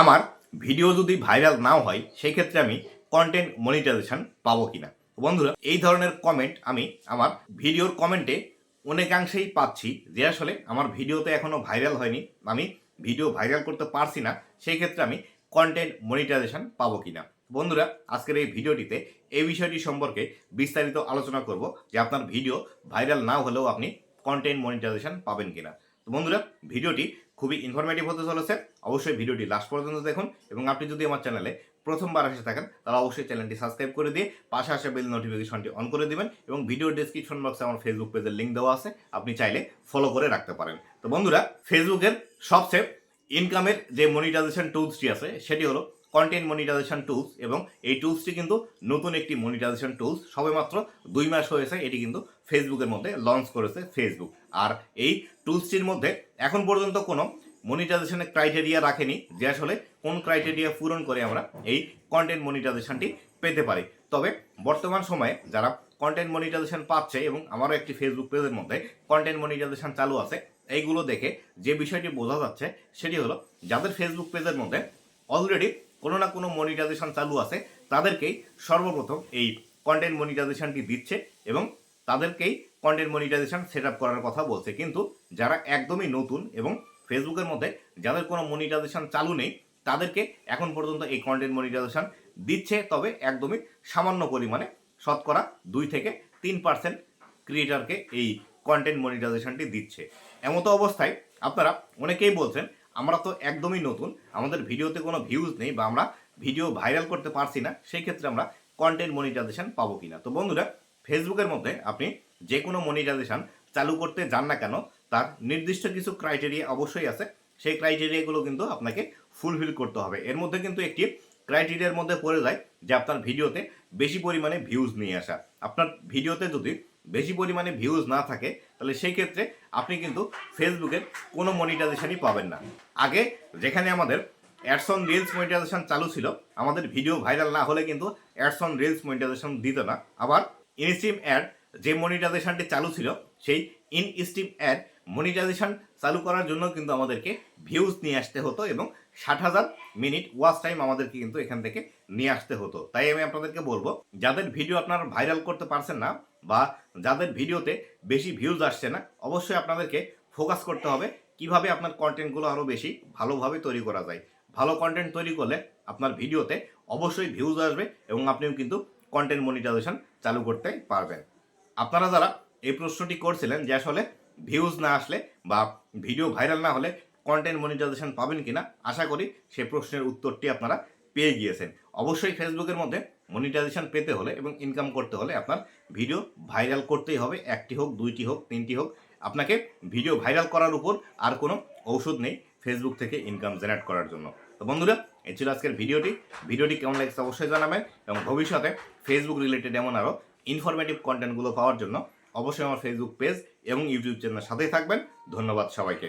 আমার ভিডিও যদি ভাইরাল নাও হয় সেই ক্ষেত্রে আমি কন্টেন্ট মনিটাইজেশন পাবো কিনা? বন্ধুরা, এই ধরনের কমেন্ট আমি আমার ভিডিওর কমেন্টে অনেকাংশেই পাচ্ছি, যে আসলে আমার ভিডিওতে এখনও ভাইরাল হয়নি, আমি ভিডিও ভাইরাল করতে পারছি না সেই ক্ষেত্রে আমি কন্টেন্ট মনিটাইজেশন পাবো কিনা? বন্ধুরা, আজকের এই ভিডিওটিতে এই বিষয়টি সম্পর্কে বিস্তারিত আলোচনা করব, যে আপনার ভিডিও ভাইরাল না হলেও আপনি কন্টেন্ট মনিটাইজেশন পাবেন কিনা। তো বন্ধুরা, ভিডিওটি খুবই ইনফরমেটিভ হতে চলেছে। অবশ্যই ভিডিওটি লাস্ট পর্যন্ত দেখুন এবং আপনি যদি আমার চ্যানেলে প্রথমবার এসে থাকেন, তাহলে অবশ্যই চ্যানেলটি সাবস্ক্রাইব করে দিয়ে পাশে আসা বেল নোটিফিকেশনটি অন করে দিবেন এবং ভিডিও ডিসক্রিপশন বক্সে আমার ফেসবুক পেজের লিঙ্ক দেওয়া আছে। আপনি চাইলে ফলো করে রাখতে পারেন। তো বন্ধুরা ফেসবুকের সবচেয়ে ইনকামের যে মনিটাইজেশন টুলসটি আছে, সেটি হলো কন্টেন্ট মনিটাইজেশন টুলস এবং এই টুলসটি কিন্তু নতুন একটি মনিটাইজেশন টুলস সবেমাত্র দুই মাস হয়েছে, এটি কিন্তু ফেসবুকের মধ্যে লঞ্চ করেছে ফেসবুক আর এই টুলসটির মধ্যে এখন পর্যন্ত কোনো মনিটাইজেশনের ক্রাইটেরিয়া রাখেনি, যে আসলে কোন ক্রাইটেরিয়া পূরণ করে আমরা এই কন্টেন্ট মনিটাইজেশনটি পেতে পারি। তবে বর্তমান সময়ে যারা কন্টেন্ট মনিটাইজেশন পাচ্ছে এবং আমারও একটি ফেসবুক পেজের মধ্যে কন্টেন্ট মনিটাইজেশন চালু আছে, এইগুলো দেখে যে বিষয়টি বোঝা যাচ্ছে, সেটি হলো যাদের ফেসবুক পেজের মধ্যে অলরেডি কোনো না কোনো মনিটাইজেশন চালু আছে, তাদেরকেই সর্বপ্রথম এই কন্টেন্ট মনিটাইজেশনটি দিচ্ছে এবং তাদেরকেই কন্টেন্ট মনিটাইজেশন সেট আপ করার কথা বলছে। কিন্তু যারা একদমই নতুন এবং ফেসবুকের মধ্যে যাদের কোনো মনিটাইজেশন চালু নেই, তাদেরকে এখন পর্যন্ত এই কন্টেন্ট মনিটাইজেশন দিচ্ছে, তবে একদমই সামান্য পরিমাণে শতকরা দুই থেকে তিন পার্সেন্ট ক্রিয়েটারকে এই কন্টেন্ট মনিটাইজেশনটি দিচ্ছে। এমতো অবস্থায় আপনারা অনেকেই বলছেন আমরা তো একদমই নতুন, আমাদের ভিডিওতে কোনো ভিউজ নেই বা আমরা ভিডিও ভাইরাল করতে পারছি না, সেই ক্ষেত্রে আমরা কন্টেন্ট মনিটাইজেশন পাবো কিনা। তো বন্ধুরা ফেসবুকের মধ্যে আপনি যে কোনো মনিটাইজেশন চালু করতে যান না কেন, তার নির্দিষ্ট কিছু ক্রাইটেরিয়া অবশ্যই আছে। সেই ক্রাইটেরিয়াগুলো কিন্তু আপনাকে ফুলফিল করতে হবে। এর মধ্যে কিন্তু একটি ক্রাইটেরিয়ার মধ্যে পড়ে যায় যে আপনার ভিডিওতে বেশি পরিমাণে ভিউজ নিয়ে আসা। আপনার ভিডিওতে যদি বেশি পরিমাণে ভিউজ না থাকে, তাহলে সেই ক্ষেত্রে আপনি কিন্তু ফেসবুকে কোনো মনিটাইজেশনই পাবেন না। আগে যেখানে আমাদের অ্যাডসন রিলস মনিটাইজেশন চালু ছিল, আমাদের ভিডিও ভাইরাল না হলে কিন্তু অ্যাডসন রিলস মনিটাইজেশন দিত না। আবার ইনস্টিম অ্যাড যে মনিটাইজেশনটি চালু ছিল, সেই ইনস্টিম অ্যাড মনিটাইজেশন চালু করার জন্য কিন্তু আমাদেরকে ভিউজ নিয়ে আসতে হতো এবং ষাট হাজার মিনিট ওয়াচ টাইম আমাদেরকে কিন্তু এখান থেকে নিয়ে আসতে হতো। তাই আমি আপনাদেরকে বলব, যাদের ভিডিও আপনারা ভাইরাল করতে পারছেন না বা যাদের ভিডিওতে বেশি ভিউজ আসছে না, অবশ্যই আপনাদেরকে ফোকাস করতে হবে কীভাবে আপনার কন্টেন্টগুলো আরও বেশি ভালোভাবে তৈরি করা যায়। ভালো কন্টেন্ট তৈরি করলে আপনার ভিডিওতে অবশ্যই ভিউজ আসবে এবং আপনিও কিন্তু কন্টেন্ট মনিটাইজেশন চালু করতে পারবেন। আপনারা যারা এই প্রশ্নটি করছিলেন যে আসলে ভিউজ না আসলে বা ভিডিও ভাইরাল না হলে কন্টেন্ট মনিটাইজেশন পাবেন কিনা, আশা করি সে প্রশ্নের উত্তরটি আপনারা পেয়ে গিয়েছেন। অবশ্যই ফেসবুকের মধ্যে মনিটাইজেশন পেতে হলে এবং ইনকাম করতে হলে আপনার ভিডিও ভাইরাল করতেই হবে। একটি হোক, দুইটি হোক, তিনটি হোক, আপনাকে ভিডিও ভাইরাল করার উপর আর কোনো ঔষধ নেই ফেসবুক থেকে ইনকাম জেনারেট করার জন্য। তো বন্ধুরা, এই ছিল আজকের ভিডিওটি ভিডিওটি কেমন লাগছে অবশ্যই জানাবেন এবং ভবিষ্যতে ফেসবুক রিলেটেড এমন আরও ইনফরমেটিভ কন্টেন্টগুলো পাওয়ার জন্য অবশ্যই আমার ফেসবুক পেজ এবং ইউটিউব চ্যানেলের সাথেই থাকবেন। ধন্যবাদ সবাইকে।